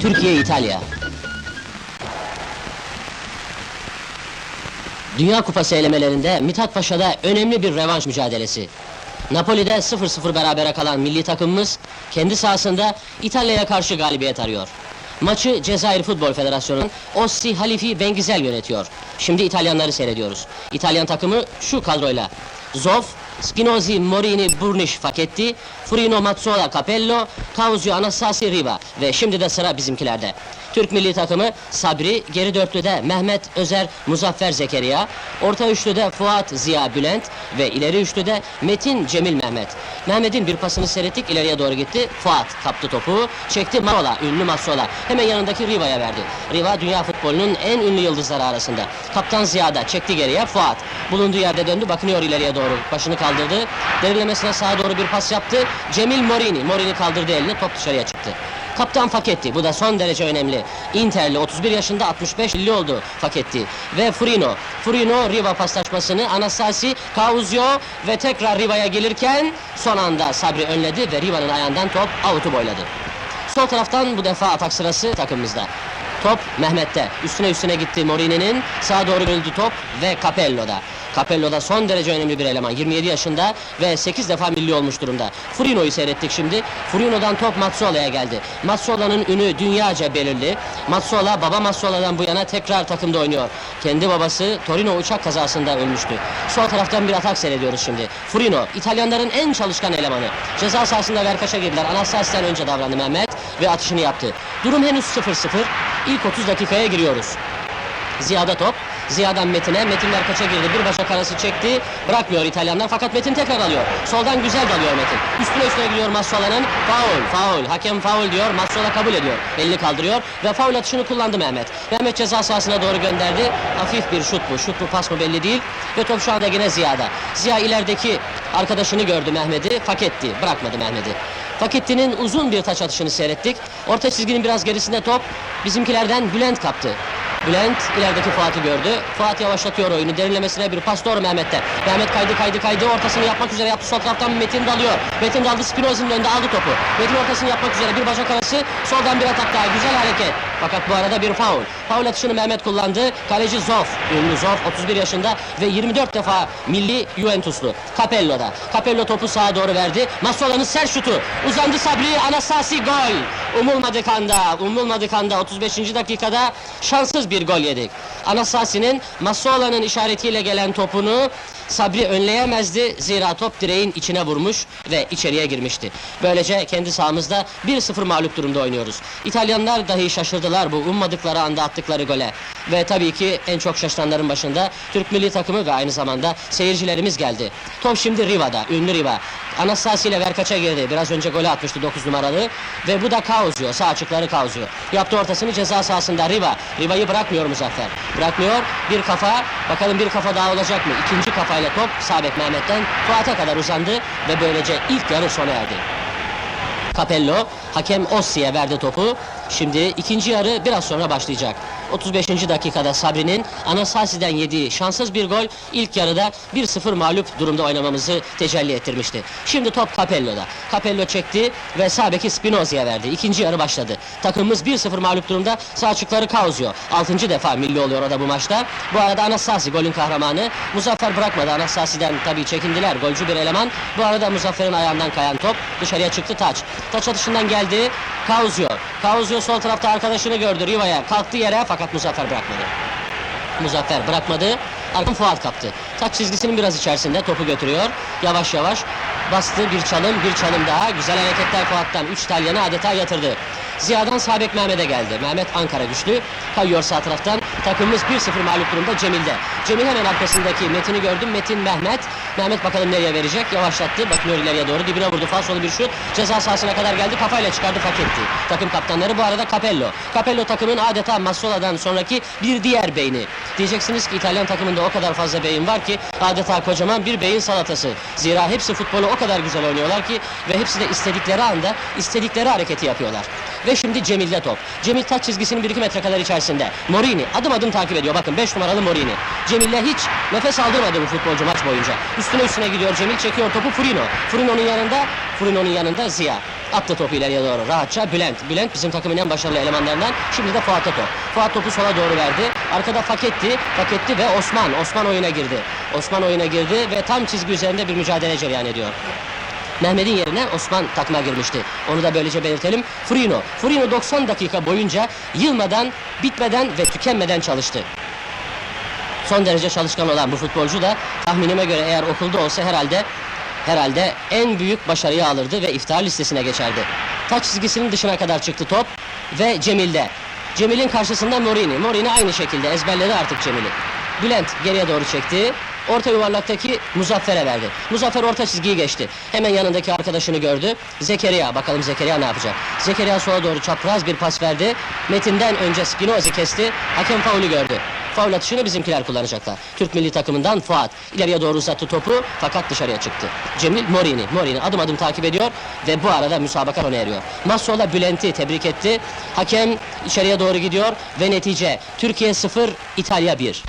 Türkiye-İtalya. Dünya Kupası elemelerinde Mithat Paşa'da önemli bir revanş mücadelesi. Napoli'de 0-0 berabere kalan milli takımımız kendi sahasında İtalya'ya karşı galibiyet arıyor. Maçı Cezayir Futbol Federasyonu'nun Ossi Halifi Bengizel yönetiyor. Şimdi İtalyanları seyrediyoruz. İtalyan takımı şu kadroyla. Zoff, Spinozzi, Morini, Burniş, Faketti, Furino, Mazzola, Capello, Causio, Anassasi, Riva ve şimdi de sıra bizimkilerde. Türk milli takımı Sabri, geri dörtlüde Mehmet Özer, Muzaffer Zekeriya, orta üçlüde Fuat Ziya Bülent ve ileri üçlüde Metin Cemil Mehmet. Mehmet'in bir pasını seyrettik, ileriye doğru gitti. Fuat kaptı topu, çekti Marola, ünlü Massola. Hemen yanındaki Riva'ya verdi. Riva dünya futbolunun en ünlü yıldızları arasında. Kaptan Ziya da çekti geriye Fuat. Bulunduğu yerde döndü, bakınıyor ileriye doğru. Başını kaldırdı. Derinlemesine sağa doğru bir pas yaptı. Cemil Morini, Morini kaldırdı elini, top dışarıya çıktı. Kaptan Faketti, bu da son derece önemli. Interli, 31 yaşında 65 milli oldu Faketti. Ve Furino, Furino Riva paslaşmasını Anastasi, Cauzio ve tekrar Riva'ya gelirken son anda Sabri önledi ve Riva'nın ayağından top avutu boyladı. Sol taraftan bu defa atak sırası takımımızda. Top Mehmet'te. Üstüne üstüne gitti Morini'nin. Sağa doğru böldü top ve Capello'da. Capello'da son derece önemli bir eleman. 27 yaşında ve 8 defa milli olmuş durumda. Furino'yu seyrettik şimdi. Furino'dan top Mazzuola'ya geldi. Mazzuola'nın ünü dünyaca belirli. Mazzuola baba Mazzuola'dan bu yana tekrar takımda oynuyor. Kendi babası Torino uçak kazasında ölmüştü. Sol taraftan bir atak seyrediyoruz şimdi. Furino, İtalyanların en çalışkan elemanı. Ceza sahasında verkaça girdiler. Anastasya'dan önce davrandı Mehmet ve atışını yaptı. Durum henüz 0-0. İlk 30 dakikaya giriyoruz. Ziya'da top. Ziya'dan Metin'e. Metin kaça girdi. Bir başa arası çekti. Bırakmıyor İtalyanlar fakat Metin tekrar alıyor. Soldan güzel dalıyor Metin. Üstüne üstüne gidiyor Massola'nın. Faul, faul. Hakem faul diyor. Massola kabul ediyor. Elini kaldırıyor ve faul atışını kullandı Mehmet. Mehmet ceza sahasına doğru gönderdi. Hafif bir şut bu. Şut mu pas mı belli değil. Ve top şu anda yine Ziya'da. Ziya ilerideki arkadaşını gördü Mehmet'i. Faketti. Bırakmadı Mehmet'i. Faketti'nin uzun bir taç atışını seyrettik. Orta çizginin biraz gerisinde top bizimkilerden Bülent kaptı. Bülent ilerideki Fuat'ı gördü. Fuat yavaşlatıyor oyunu. Derinlemesine bir pas doğru Mehmet'te. Mehmet kaydı kaydı kaydı. Ortasını yapmak üzere yaptı. Sol taraftan Metin dalıyor. Metin daldı. Spinozzi'nin önünde aldı topu. Metin ortasını yapmak üzere. Bir bacak arası. Soldan bir atak daha. Güzel hareket. Fakat bu arada bir faul. Faul atışını Mehmet kullandı. Kaleci Zoff. Ünlü Zoff 31 yaşında ve 24 defa milli Juventuslu. Capello'da. Capello topu sağa doğru verdi. Massola'nın sert şutu. Uzandı Sabri. Anastasi gol. Umulmadık anda. Umulmadık anda 35. dakikada şanssız bir gol yedik. Anastasi'nin Massola'nın işaretiyle gelen topunu Sabri önleyemezdi. Zira top direğin içine vurmuş ve içeriye girmişti. Böylece kendi sahamızda 1-0 mağlup durumda oynuyoruz. İtalyanlar dahi şaşırdılar bu ummadıkları anda attıkları gole. Ve tabii ki en çok şaşıranların başında Türk milli takımı ve aynı zamanda seyircilerimiz geldi. Top şimdi Riva'da, ünlü Riva. Anastasi ile Verkaç'a girdi. Biraz önce golü atmıştı 9 numaralı. Ve bu da Cauzio, sağ açıkları Cauzio. Yaptı ortasını ceza sahasında Riva. Riva'yı bırakmıyor Muzaffer. Bırakmıyor. Bir kafa. Bakalım bir kafa daha olacak mı? İkinci kafayla top Sabek Mehmet'ten Fuat'a kadar uzandı ve böylece ilk yarı sona erdi. Capello, hakem Ossi'ye verdi topu. Şimdi ikinci yarı biraz sonra başlayacak. 35. dakikada Sabri'nin Anastasi'den yediği şanssız bir gol ilk yarıda 1-0 mağlup durumda oynamamızı tecelli ettirmişti. Şimdi top Capello'da. Capello çekti ve sağ beki verdi. İkinci yarı başladı. Takımımız 1-0 mağlup durumda. Sağ açıkları Cauzio. 6. defa milli oluyor o da bu maçta. Bu arada Anastasi golün kahramanı. Muzaffer bırakmadı. Anastasi'den tabii çekindiler. Golcü bir eleman. Bu arada Muzaffer'in ayağından kayan top dışarıya çıktı taç. Taç atışından geldi. Cauzio. Cauzio sol tarafta arkadaşını gördü Riva'ya. Kalktı yere fakat Muzaffer bırakmadı. Muzaffer bırakmadı. Arkadan Fuat kaptı. Taç çizgisinin biraz içerisinde topu götürüyor. Yavaş yavaş bastı bir çalım, bir çalım daha. Güzel hareketler Fuat'tan. Üç İtalyanı adeta yatırdı. Ziya'dan Sabek Mehmet'e geldi. Mehmet Ankara güçlü. Kayıyor sağ taraftan. Takımımız 1-0 mağlup durumda Cemil'de. Cemil hemen arkasındaki Metin'i gördüm. Metin Mehmet. Mehmet bakalım nereye verecek. Yavaşlattı. Bakıyor ileriye doğru. Dibine vurdu. Falsolu bir şut. Ceza sahasına kadar geldi. Kafayla çıkardı Faketti. Takım kaptanları bu arada Capello. Capello takımın adeta Massola'dan sonraki bir diğer beyni. Diyeceksiniz ki İtalyan takımında o kadar fazla beyin var ki adeta kocaman bir beyin salatası. Zira hepsi futbolu o kadar güzel oynuyorlar ki ve hepsi de istedikleri anda istedikleri hareketi yapıyorlar. Ve şimdi Cemil'de top. Cemil taç çizgisinin 1-2 metre kadar içerisinde. Morini adım adım takip ediyor. Bakın 5 numaralı Morini. Cemil'le hiç nefes aldırmadı bu futbolcu maç boyunca. Üstüne üstüne gidiyor Cemil çekiyor topu Furino. Furino'nun yanında Bruno'nun yanında Ziya. Attı topu ileriye doğru rahatça Bülent. Bülent bizim takımın en başarılı elemanlarından. Şimdi de Fuat'a top. Fuat topu sola doğru verdi. Arkada Faketti. Faketti ve Osman. Osman oyuna girdi. Osman oyuna girdi ve tam çizgi üzerinde bir mücadele cereyan ediyor. Mehmet'in yerine Osman takıma girmişti. Onu da böylece belirtelim. Frino. Frino 90 dakika boyunca yılmadan, bitmeden ve tükenmeden çalıştı. Son derece çalışkan olan bu futbolcu da tahminime göre eğer okulda olsa herhalde herhalde en büyük başarıyı alırdı ve iftihar listesine geçerdi. Taç çizgisinin dışına kadar çıktı top ve Cemil'de. Cemil'in karşısında Morini. Morini aynı şekilde ezberledi artık Cemil'i. Bülent geriye doğru çekti. Orta yuvarlaktaki Muzaffer'e verdi. Muzaffer orta çizgiyi geçti. Hemen yanındaki arkadaşını gördü. Zekeriya. Bakalım Zekeriya ne yapacak? Zekeriya sola doğru çapraz bir pas verdi. Metin'den önce Spinozzi kesti. Hakem faulü gördü. Faul atışını bizimkiler kullanacaklar. Türk milli takımından Fuat. ileriye doğru uzattı topu fakat dışarıya çıktı. Cemil Morini. Morini adım adım takip ediyor ve bu arada müsabaka sona eriyor. Massola Bülent'i tebrik etti. Hakem içeriye doğru gidiyor ve netice Türkiye 0 İtalya 1.